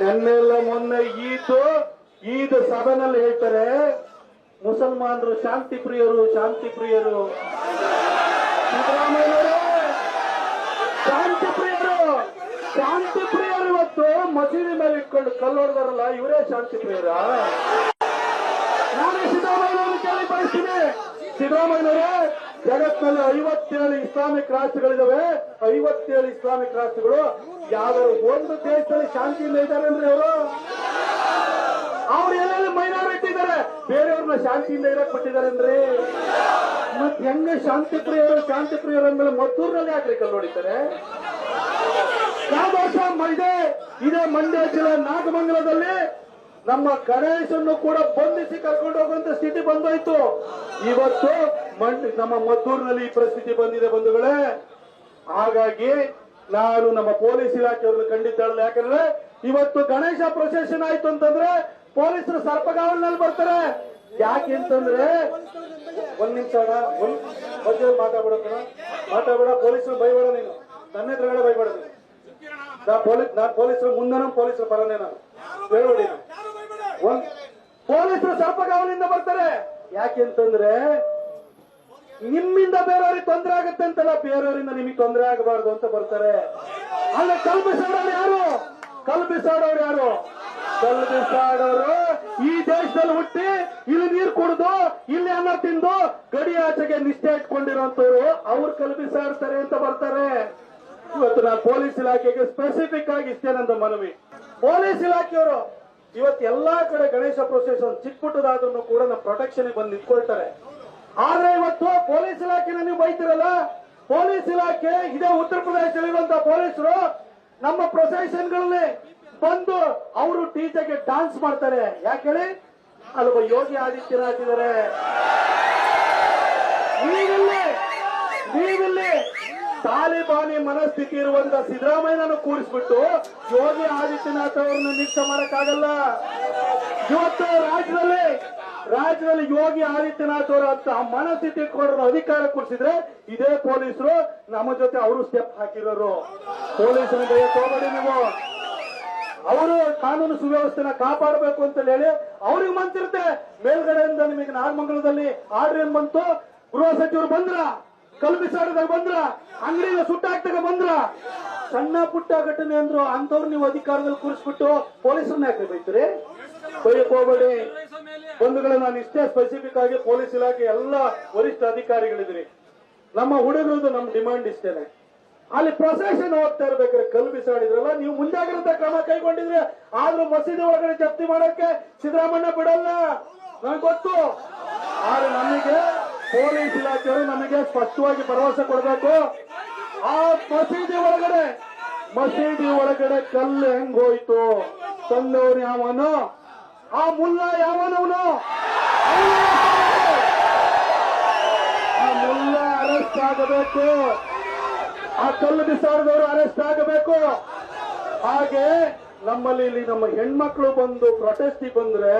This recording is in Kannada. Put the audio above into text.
ನೆನ್ನೆಲ್ಲ ಮೊನ್ನೆ ಈದು ಈದ್ ಸಭೆನಲ್ಲಿ ಹೇಳ್ತಾರೆ, ಮುಸಲ್ಮಾನರು ಶಾಂತಿ ಪ್ರಿಯರು ಶಾಂತಿ ಪ್ರಿಯರು. ಶಾಂತಿ ಪ್ರಿಯರು. ಶಾಂತಿ ಪ್ರಿಯರು ಇವತ್ತು ಮಸೀದಿ ಮೇಲೆ ಇಟ್ಕೊಂಡು ಕಲ್ಲೊಡ್ದಾರಲ್ಲ, ಇವರೇ ಶಾಂತಿ ಪ್ರಿಯರ? ನಾನೇ ಸಿದ್ದರಾಮಯ್ಯನವರು ಕೇಳಿ ಬಯಸ್ತೀನಿ. ಸಿದ್ದರಾಮಯ್ಯನವರೇ ಜಗತ್ತಿನಲ್ಲಿ ಐವತ್ತೇಳು ಇಸ್ಲಾಮಿಕ್ ರಾಷ್ಟ್ರಗಳಿದಾವೆ ಐವತ್ತೇಳು ಇಸ್ಲಾಮಿಕ್ ರಾಷ್ಟ್ರಗಳು ಯಾವ್ದಾದ್ರು ಒಂದು ದೇಶದಲ್ಲಿ ಶಾಂತಿಯಿಂದ ಇದ್ದಾರೆ ಅಂದ್ರೆ ಅವರು ಅವ್ರು ಎಲ್ಲೆಲ್ಲಿ ಮೈನಾರಿಟಿ ಇದ್ದಾರೆ? ಬೇರೆಯವ್ರನ್ನ ಶಾಂತಿಯಿಂದ ಇರಕ್ ಬಿಟ್ಟಿದ್ದಾರೆ ಅಂದ್ರೆ? ಮತ್ ಹೆಂಗ ಶಾಂತಿ ಪ್ರಿಯರು ಶಾಂತಿ ಪ್ರಿಯರು ಅಂದ್ಮೇಲೆ ಮದ್ದೂರಿನಲ್ಲಿ ಯಾಕ್ರಿ ಕಲ್ಲು ಹೊಡಿತಾರೆ ವರ್ಷ ಮಂಡ್ಯ ಇದೇ ಮಂಡ್ಯ ಜಿಲ್ಲೆ ನಾಗಮಂಗಲದಲ್ಲಿ ನಮ್ಮ ಗಣೇಶನ್ನು ಕೂಡ ಬಂಧಿಸಿ ಕರ್ಕೊಂಡು ಹೋಗುವಂತ ಸ್ಥಿತಿ ಬಂದೋಯ್ತು. ಇವತ್ತು ಮಂಡ್ ನಮ್ಮ ಮದ್ದೂರಿನಲ್ಲಿ ಈ ಪರಿಸ್ಥಿತಿ ಬಂದಿದೆ ಬಂಧುಗಳೇ. ಹಾಗಾಗಿ ನಾನು ನಮ್ಮ ಪೊಲೀಸ್ ಇಲಾಖೆಯವ್ರನ್ನ ಖಂಡಿತ ಯಾಕಂದ್ರೆ ಇವತ್ತು ಗಣೇಶ ಪ್ರೊಸೆಷನ್ ಆಯ್ತು ಅಂತಂದ್ರೆ ಪೊಲೀಸರು ಸರ್ಪಗಾವಲಿನಲ್ಲಿ ಬರ್ತಾರೆ. ಯಾಕೆ ಅಂತಂದ್ರೆ ಒಂದ್ ನಿಮಿಷ ಮಧ್ಯ ಮಾತಾಡ್ಬೇಡ ಮಾತಾಡ್ಬೇಡ, ಪೊಲೀಸರು ಬೈಬೇಡ ನೀನು. ನನ್ನ ಎದುರುಗಡೆ ಬೈಬೇಡ ನೀನು. ನಾ ಪೊಲೀಸ್, ನಾ ಪೊಲೀಸರು ಮುಂದನೂ ಪೊಲೀಸರು ಬರೋನೇ ನಾನು. ಹೇಳ್ಬೇಡಿ. ಒಂದ್ ಪೊಲೀಸರು ಸರ್ಪಗಾವಲಿಂದ ಬರ್ತಾರೆ. ಯಾಕೆ ಅಂತಂದ್ರೆ ನಿಮ್ಮಿಂದ ಬೇರೆಯವ್ರಿಗೆ ತೊಂದರೆ ಆಗುತ್ತೆ ಅಂತಲ್ಲ, ಬೇರೆಯವರಿಂದ ನಿಮಗೆ ತೊಂದರೆ ಆಗಬಾರ್ದು ಅಂತ ಬರ್ತಾರೆ. ಅಲ್ಲ ಕಲ್ಪಿಸಾಡೋರು ಯಾರು? ಕಲ್ಪಿಸೋಡವ್ರು ಯಾರು? ಕಲ್ಪಿಸಾಡೋರು ಈ ದೇಶದಲ್ಲಿ ಹುಟ್ಟಿ ಇಲ್ಲಿ ನೀರು ಕುಡಿದು, ಇಲ್ಲಿ ಅನ್ನ ತಿಂದು, ಗಡಿ ಆಚೆಗೆ ನಿಷ್ಠೆ ಇಟ್ಕೊಂಡಿರೋಂಥವ್ರು ಅವ್ರು ಕಲ್ಪಿಸಾಡ್ತಾರೆ ಅಂತ ಬರ್ತಾರೆ. ಇವತ್ತು ನಾನು ಪೊಲೀಸ್ ಇಲಾಖೆಗೆ ಸ್ಪೆಸಿಫಿಕ್ ಆಗಿ ಇಷ್ಟೇ ನಂದು ಮನವಿ. ಪೊಲೀಸ್ ಇಲಾಖೆಯವರು ಇವತ್ತು ಎಲ್ಲಾ ಕಡೆ ಗಣೇಶ ಪ್ರೊಸೆಸ್ ಚಿಕ್ಕ ಪುಟ್ಟದಾದ್ರೂ ಕೂಡ ನಮ್ಮ ಪ್ರೊಟೆಕ್ಷನ್ ಬಂದು ನಿಂತ್ಕೊಳ್ತಾರೆ. ಆದ್ರೆ ಇವತ್ತು ಪೊಲೀಸ್ ಇಲಾಖೆನ ನೀವು ಬೈತಿರಲ್ಲ? ಪೊಲೀಸ್ ಇಲಾಖೆ, ಇದೇ ಉತ್ತರ ಪ್ರದೇಶದಲ್ಲಿರುವಂತಹ ಪೊಲೀಸರು ನಮ್ಮ ಪ್ರೊಸೆಷನ್ಗಳಲ್ಲಿ ಬಂದು ಅವರು ಟೀಚರ್ಗೆ ಡಾನ್ಸ್ ಮಾಡ್ತಾರೆ. ಯಾಕೆ ಹೇಳಿ? ಅಲ್ಲೊಬ್ಬ ಯೋಗಿ ಆದಿತ್ಯನಾಥ್ ಇದ್ದಾರೆ ನೀವಿಲ್ಲಿ ನೀವಿಲ್ಲಿ ತಾಲಿಬಾನಿ ಮನಸ್ಥಿತಿ ಇರುವಂತ ಸಿದ್ದರಾಮಯ್ಯನನ್ನು ಕೂರಿಸ್ಬಿಟ್ಟು ಯೋಗಿ ಆದಿತ್ಯನಾಥ್ ಅವರನ್ನು ನಿರೀಕ್ಷೆ ಮಾಡಕ್ಕಾಗಲ್ಲ. ಇವತ್ತು ರಾಜ್ಯದಲ್ಲಿ ರಾಜ್ಯದಲ್ಲಿ ಯೋಗಿ ಆದಿತ್ಯನಾಥ್ ಅವರ ಅಂತ ಮನಸ್ಥಿತಿ ಕೊಡೋರು ಅಧಿಕಾರ ಕೊಡಿಸಿದ್ರೆ ಇದೇ ಪೊಲೀಸರು ನಮ್ಮ ಜೊತೆ ಅವರು ಸ್ಟೆಪ್ ಹಾಕಿರೋರು. ಪೊಲೀಸರ ಹೋಗಬೇಡಿ ನೀವು? ಅವರು ಕಾನೂನು ಸುವ್ಯವಸ್ಥೆನ ಕಾಪಾಡಬೇಕು ಅಂತ ಹೇಳಿ ಅವ್ರಿಗೆ ಮಂತಿರುತ್ತೆ ಮೇಲ್ಗಡೆಯಿಂದ ನಿಮಗೆ ನಾಗಮಂಗಲದಲ್ಲಿ ಆರ್ಡರ್ ಏನ್ ಬಂತು? ಗೃಹ ಸಚಿವರು ಬಂದ್ರ? ಕಲ್ಪಿಸಾಡದಾಗ ಬಂದ್ರ? ಅಂಗಡಿಯಿಂದ ಸುಟ್ಟಾಕ್ದಾಗ ಬಂದ್ರ? ಸಣ್ಣ ಪುಟ್ಟ ಘಟನೆ ಅಂದ್ರು ಅಂತವ್ರು ನೀವು ಅಧಿಕಾರದಲ್ಲಿ ಕೂರಿಸ್ಬಿಟ್ಟು ಪೊಲೀಸರನ್ನ ಯಾಕೆ ಬೈತೀರಿ? ಬೈಯಕ್ ಹೋಗ್ಬೇಡಿ. ಬಂಧುಗಳೇ ನಾನು ಇಷ್ಟೇ ಸ್ಪೆಸಿಫಿಕ್ ಆಗಿ ಪೊಲೀಸ್ ಇಲಾಖೆ ಎಲ್ಲ ವರಿಷ್ಠ ಅಧಿಕಾರಿಗಳಿದ್ರಿ ನಮ್ಮ ಹುಡುಗರದ್ದು ನಮ್ಮ ಡಿಮಾಂಡ್ ಇಷ್ಟೇನೆ. ಅಲ್ಲಿ ಪ್ರೊಸೆಷನ್ ಹೋಗ್ತಾ ಇರ್ಬೇಕಾದ್ರೆ ಕಲ್ಲು ಬಿಸಾಡಿದ್ರಲ್ಲ, ನೀವು ಮುಂಜಾಗ್ರತಾ ಕ್ರಮ ಕೈಗೊಂಡಿದ್ರೆ ಆದ್ರೂ ಮಸೀದಿ ಒಳಗಡೆ ಜಪ್ತಿ ಮಾಡಕ್ಕೆ ಸಿದ್ದರಾಮಣ್ಣ ಬಿಡಲ್ಲ. ನನಗೆ ಗೊತ್ತು. ಆದ್ರೆ ನಮಗೆ ಪೊಲೀಸ್ ಇಲಾಖೆಯವರು ನಮಗೆ ಸ್ಪಷ್ಟವಾಗಿ ಭರವಸೆ ಕೊಡಬೇಕು. ಆ ಮಸೀದಿ ಒಳಗಡೆ ಮಸೀದಿ ಒಳಗಡೆ ಕಲ್ಲು ಹೆಂಗ್ ಹೋಯ್ತು? ತಂದವ್ರು ಯಾವನು? ಆ ಮುಲ್ಲ ಯಾವನವನು? ಆ ಮುಲ್ಲ ಅರೆಸ್ಟ್ ಆಗಬೇಕು. ಆ ಕಲ್ಲು ಬಿಸಾಡಿದವರು ಅರೆಸ್ಟ್ ಆಗಬೇಕು. ಹಾಗೆ ನಮ್ಮಲ್ಲಿ ಇಲ್ಲಿ ನಮ್ಮ ಹೆಣ್ಮಕ್ಳು ಬಂದು ಪ್ರೊಟೆಸ್ಟ್ ಬಂದ್ರೆ